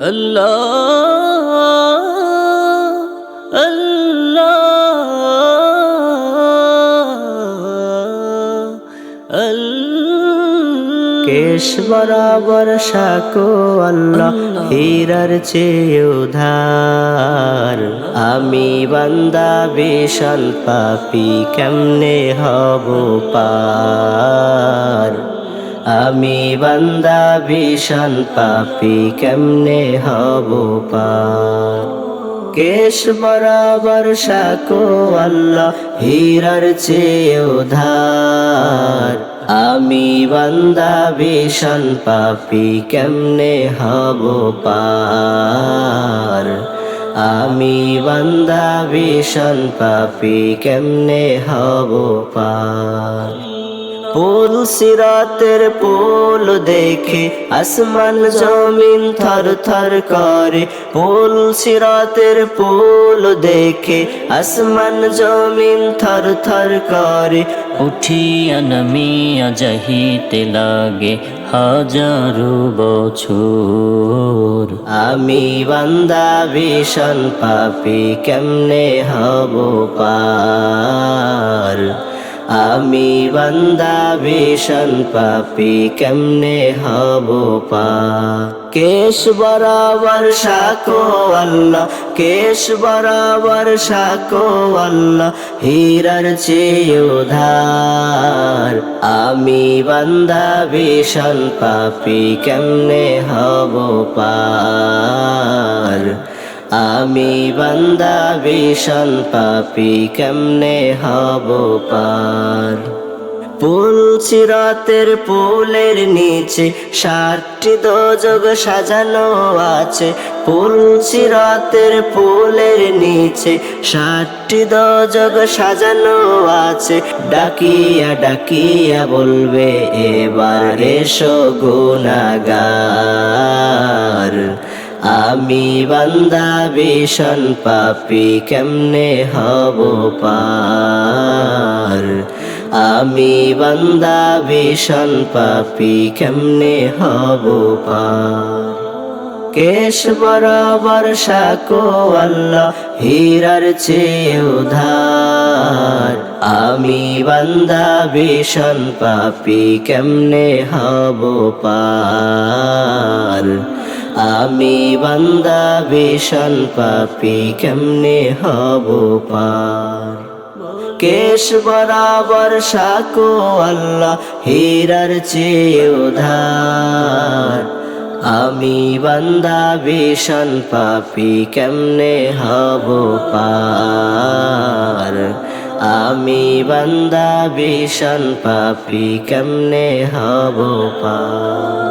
আল্লাহ আল্লাহ কেশ বরাবর সাকো আল্লাহ। হীরার চেয়ে উধার। আমি বান্দা বিশাল পাপি কেমনে হব পার? আমি বান্দা বিশাল পাপি, কেমনে হব পার কেশ বরাবর সাকো আল্লাহ, হীরার চেয়ে উধার আমি বান্দা, ভীষণ পাপি, কেমনে হব পার? আমি বান্দা, ভীষণ পাপি, কেমনে হব পার? পুল সিরাতের পুল দেখে আসমান জমিন থর থর করে। পুল সিরাতের পুল দেখে আসমান জমিন থর থর করে। উঠিয়া নামিয়া যাহিতে লাগে হাজারো বছর। আমি বান্দা ভীষণ পাপি কেমনে হব পার? আমি বান্দা ভীষণ পাপি, কেমনে হব পা কেশ বরাবর সাকো আল্লাহ, কেশ বরাবর সাকো আল্লাহ, হীরার চেয়ে উধার আমি বান্দা ভীষণ পাপি, কেমনে হব পার আমি বান্দা ভীষণ পাপি, কেমনে হব পার? পুল চিরাতের পুলের নিচে ষাটটি দোজগ সাজানো আছে। পুল চিরাতের পুলের নিচে ষাটটি দোজগ সাজানো আছে। ডাকিয়া ডাকিয়া বলবে, এবার এসো গুনাগার। আমি বান্দা, ভীষণ পাপি, কেমনে হব পার? আমি বান্দা, ভীষণ পাপি, কেমনে হব পার? কেশ বরাবর সাকো আল্লাহ, হীরার চেয়ে উধার। আমি বান্দা, ভীষণ পাপি, কেমনে হব পার? আমি বান্দা, ভীষণ পাপি, কেমনে হব পার? কেশ বরাবর সাকো আল্লাহ, হীরার চেয়ে উধার আমি বান্দা, ভীষণ পাপি, কেমনে হব পার? আমি বান্দা, ভীষণ পাপি, কেমনে হব পার?